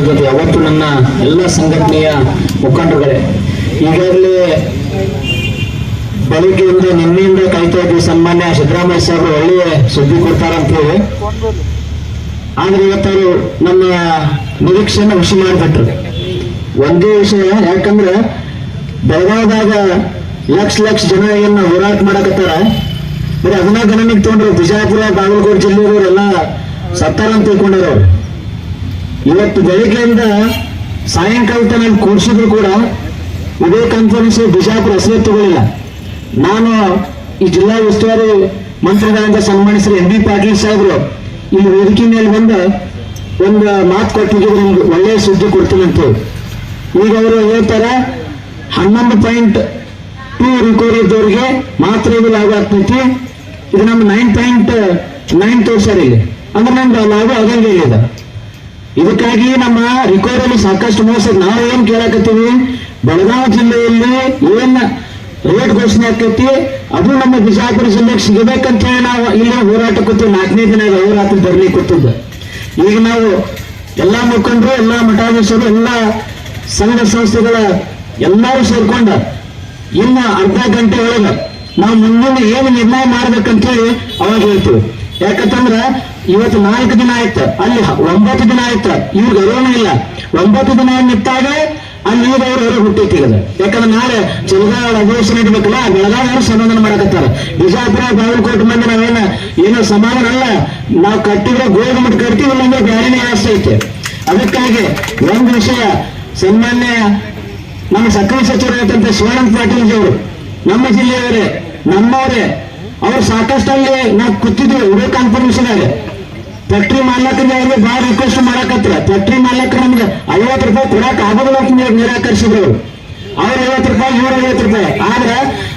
ಯಾವತ್ತು ನನ್ನ ಎಲ್ಲ ಸಂಘಟನೆಯ ಮುಖಂಡರುಗಳೇ, ಈಗಾಗಲೇ ಬೆಳಿಗ್ಗೆಯಿಂದ ನಿನ್ನೆಯಿಂದ ಕಾಯ್ತಾ ಇದ್ವಿ ಸನ್ಮಾನ್ಯ ಸಿದ್ದರಾಮಯ್ಯ ಸಾಹೇಬರು ಒಳ್ಳೆಯ ಸುದ್ದಿ ಕೊಡ್ತಾರಂತೇಳಿ ಆದ್ರೆ ಇವತ್ತವರು ನಮ್ಮ ನಿರೀಕ್ಷೆಯನ್ನು ಹುಸಿ ಮಾಡಿಬಿಟ್ರು. ಒಂದೇ ವಿಷಯ, ಯಾಕಂದ್ರೆ ಬೆಳಗಾವದಾಗ ಲಕ್ಷ ಲಕ್ಷ ಜನ ಏನ್ ಹೋರಾಟ ಮಾಡಕತ್ತಾರ. ಬರೀ ಅದನ್ನ ಗಣನೆಗೆ ತಗೊಂಡ್ರು ಬಿಜಾಪುರ, ಬಾಗಲಕೋಟೆ ಜಿಲ್ಲೆಯವರೆಲ್ಲ ಸತ್ತಾರ ಅಂತ ಇವತ್ತು ಬೆಳಿಗ್ಗೆಯಿಂದ ಸಾಯಂಕಾಲ ತನಕ ಕೂಡಿಸಿದ್ರು ಕೂಡ ಇದೇ ಕಾನ್ಫರೆನ್ಸ್ ಬಿಜಾಪುರ ಹೆಸರು ತಗೊಳ್ಳಿಲ್ಲ ನಾನು ಈ ಜಿಲ್ಲಾ ಉಸ್ತುವಾರಿ ಮಂತ್ರಿಗಳಿಂದ ಸನ್ಮಾನಿಸಿದ ಎಂ ಬಿ ಪಾಟೀಲ್ ಸಾಹೇಬರು, ಇಲ್ಲಿ ವೇದಿಕೆ ಮೇಲೆ ಬಂದು ಒಂದು ಮಾತು ಕೊಟ್ಟಿದ್ರು ನಿಮ್ಗೆ ಒಳ್ಳೆಯ ಸುದ್ದಿ ಕೊಡ್ತೀನಿ ಅಂತ ಈಗ ಅವರು ಹೇಳ್ತಾರೆ, ಹನ್ನೊಂದು ಪಾಯಿಂಟ್ ಟೂ ರಿಕವರಿ ಇದ್ದವ್ರಿಗೆ ಮಾತ್ರ ಇದು ಲಾಭ ಆಗ್ತೈತಿ. ಇದು ನಮ್ಮ ನೈನ್ ಪಾಯಿಂಟ್ ನೈನ್ ತೋರ್ಸ್ಯಾರ ಇಲ್ಲಿ. ಅಂದ್ರೆ ನಮ್ದು ಲಾಭ ಆಗಂಗೆ ಇದೆ ಇದಕ್ಕಾಗಿ ನಮ್ಮ ರಿಕವರಿಯಲ್ಲಿ ಸಾಕಷ್ಟು ಮೋಸ ನಾವು ಏನ್ ಕೇಳಕತ್ತೀವಿ? ಬೆಳಗಾವಿ ಜಿಲ್ಲೆಯಲ್ಲಿ ಏನ್ ರೇಟ್ ಘೋಷಣೆ ಆಕೈತಿ. ಅದು ನಮ್ಮ ಬಿಜಾಪುರ ಜಿಲ್ಲೆಗೆ ಸಿಗಬೇಕಂತ ಹೇಳಿ ನಾವು ಇಲ್ಲಿ ಹೋರಾಟ ಕೂತೀವಿ. ನಾಲ್ಕನೇ ದಿನ ಹೋರಾಟ ಬರ್ಲಿ ಕೂತಿದ್ದ ಈಗ ನಾವು ಎಲ್ಲಾ ಮುಖಂಡರು, ಎಲ್ಲಾ ಮಠಾಧೀಶರು, ಎಲ್ಲಾ ಸಂಘ ಸಂಸ್ಥೆಗಳ ಎಲ್ಲರೂ ಸೇರ್ಕೊಂಡ ಇನ್ನ ಅರ್ಧ ಗಂಟೆ ಒಳಗ ನಾವು ಮುಂದಿನ ಏನು ನಿರ್ಣಯ ಮಾಡ್ಬೇಕಂತ ಹೇಳಿ ಅವಾಗ ಹೇಳ್ತೀವಿ. ಯಾಕಂತಂದ್ರ ಇವತ್ತು ನಾಲ್ಕು ದಿನ ಆಯ್ತು. ಅಲ್ಲಿ ಒಂಬತ್ತು ದಿನ ಆಯ್ತು. ಇವ್ರಿಗೆ ಅರೋಣ ಇಲ್ಲ. ಒಂಬತ್ತು ದಿನ ನಿಂತಾಗ ಅಲ್ಲಿ ಈಗ ಅವ್ರು ಹೊರಗೆ ಹುಟ್ಟೈತಿ ಯಾಕಂದ್ರೆ ನಾಳೆ ಚಳಿಗಾಲ ಅಧಿವೇಶನ ಇಡ್ಬೇಕಲ್ಲ ಬೆಳಗಾವಿ ಸಮಾಧಾನ ಮಾಡಕತ್ತಾರ. ಬಿಜಾಪುರ, ಬಾಗಲಕೋಟೆ ಮಂದಿ ನಾವೇನ ಏನೋ ಸಮಾಧಾನ ಅಲ್ಲ. ನಾವು ಕಟ್ಟಿದ್ರೆ ಗೋಧಿ ಮಟ್ಟ ಕಟ್ತೀವಿ, ಇಲ್ಲಂದ್ರೆ ಬ್ಯಾರಿನೇ ಆಸೆ ಐತೆ. ಅದಕ್ಕಾಗಿ ಒಂದು ವಿಷಯ, ಸನ್ಮಾನ್ಯ ನಮ್ಮ ಸಕ್ಕರೆ ಸಚಿವರಾದಂತ ಶಿವಾನಂದ ಪಾಟೀಲ್ ಅವರು ನಮ್ಮ ಜಿಲ್ಲೆಯವರೇ, ನಮ್ಮವರೇ ಅವ್ರು ಸಾಕಷ್ಟು ಅಲ್ಲಿ ನಾವು ಕೂತಿದ್ವಿ ವಿಡಿಯೋ ಕಾನ್ಫರೆನ್ಸ್ನಾಗ ಫ್ಯಾಕ್ಟ್ರಿ ಮಾಲಕರಿಗೆ ಅವ್ರಿಗೆ ಭಾಳ ರಿಕ್ವೆಸ್ಟ್ ಮಾಡಕತ್ರ ಫ್ಯಾಕ್ಟ್ರಿ ಮಾಲಕರು ನಮ್ಗೆ ಐವತ್ತು ರೂಪಾಯಿ ಕೊಡಕ್ ಆಗೋದಿಲ್ಲ ಅಂತ ನೀವು ನಿರಾಕರಿಸಿದ್ರು ಅವ್ರು. ಐವತ್ತು ರೂಪಾಯಿ, ಇವ್ರ ಐವತ್ತು ರೂಪಾಯಿ. ಆದ್ರೆ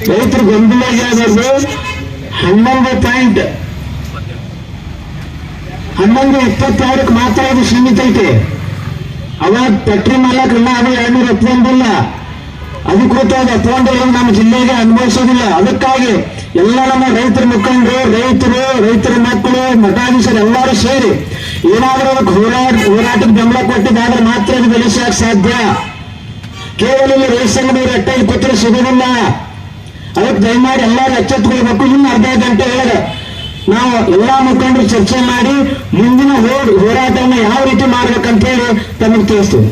ರೈತರು ಗೊಂದಲ ಆಗಿರೋದು ಹನ್ನೊಂದು ಪಾಯಿಂಟ್ ಹನ್ನೊಂದು ಇಪ್ಪತ್ತಾರಕ್ಕೆ ಮಾತ್ರ ಅದು ಸೀಮಿತ ಐತೆ. ಅವಾಗ ಫ್ಯಾಕ್ಟ್ರಿ ಮಾಲಕರನ್ನ ಅದು ಎರಡ್ನೂರ ಒಪ್ಪಂದಿಲ್ಲ ಅಧಿಕೃತವಾದ ಒಪ್ಪಂದಗಳು ನಮ್ಮ ಜಿಲ್ಲೆಗೆ ಅನುಭವಿಸೋದಿಲ್ಲ. ಅದಕ್ಕಾಗಿ ಎಲ್ಲ ನಮ್ಮ ರೈತರ ಮುಖಂಡರು, ರೈತರು, ರೈತರ ಮಕ್ಕಳು, ಮಠಾಧೀಶರು ಎಲ್ಲರೂ ಸೇರಿ ಏನಾದರೂ ಅದಕ್ಕೆ ಹೋರಾಟ, ಹೋರಾಟಕ್ಕೆ ಬೆಂಬಲ ಕೊಟ್ಟಿದ್ದಾದ್ರೆ ಮಾತ್ರ ಅದು ಬೆಳೆಸಕ್ಕೆ ಸಾಧ್ಯ. ಕೇವಲ ಇಲ್ಲಿ ರೈತ ಸಂಘದವರು ಎಟ್ಟಾಗಿ ಕೂತ್ರೆ ಸಿಗೋದಿಲ್ಲ. ಅದಕ್ಕೆ ದಯಮಾಡಿ ಎಲ್ಲರೂ ಎಚ್ಚೆತ್ತುಕೊಳ್ಬೇಕು. ಇನ್ನು ಅರ್ಧ ಗಂಟೆ ಹೇಳಿದೆ ನಾವು ಎಲ್ಲಾ ಮುಖಂಡರು ಚರ್ಚೆ ಮಾಡಿ ಮುಂದಿನ ಹೋರಾಟವನ್ನು ಯಾವ ರೀತಿ ಮಾಡ್ಬೇಕಂತ ಹೇಳಿ ತಮಗೆ ತಿಳಿಸ್ತೀವಿ